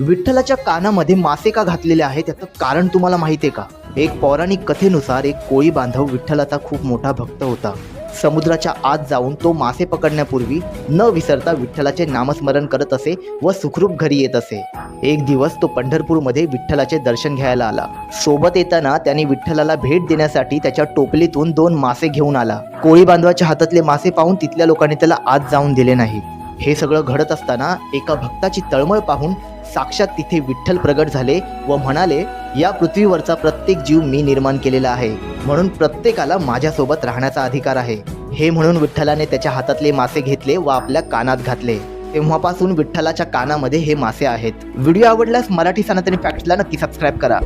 विठ्ठलाच्या कानामध्ये मासे का घातलेले आहेत याचं कारण तुम्हाला माहिती आहे का? एक पौराणिक कथेनुसार एक कोळी बांधव विठ्ठलाचा खूप मोठा भक्त होता. समुद्राच्या आत जाऊन तो मासे पकडण्यापूर्वी न विसरता विठ्ठलाचे नामस्मरण करत असे व सुखरूप घरी येत असे. एक दिवस तो पंढरपूरमध्ये विठ्ठलाचे दर्शन घ्यायला आला. सोबत येताना त्याने विठ्ठलाला भेट देण्यासाठी त्याच्या टोपलीतून दोन मासे घेऊन आला. कोळी बांधवाच्या हातातले मासे पाहून तिथल्या लोकांनी त्याला आत जाऊन दिले नाही. हे सगळं घडत असताना एका भक्ताची तळमळ पाहून साक्षात तिथे विठ्ठल प्रगट झाले व म्हणाले या पृथ्वीवरचा प्रत्येक जीव मी निर्माण केलेला आहे. म्हणून प्रत्येकाला माझ्यासोबत राहण्याचा अधिकार आहे. हे म्हणून विठ्ठलाने त्याच्या हातातले मासे घेतले व आपल्या कानात घातले. तेव्हापासून विठ्ठलाच्या कानामध्ये हे मासे आहेत. व्हिडिओ आवडल्यास मराठी सनातनी फॅक्ट्सला नक्की सबस्क्राईब करा.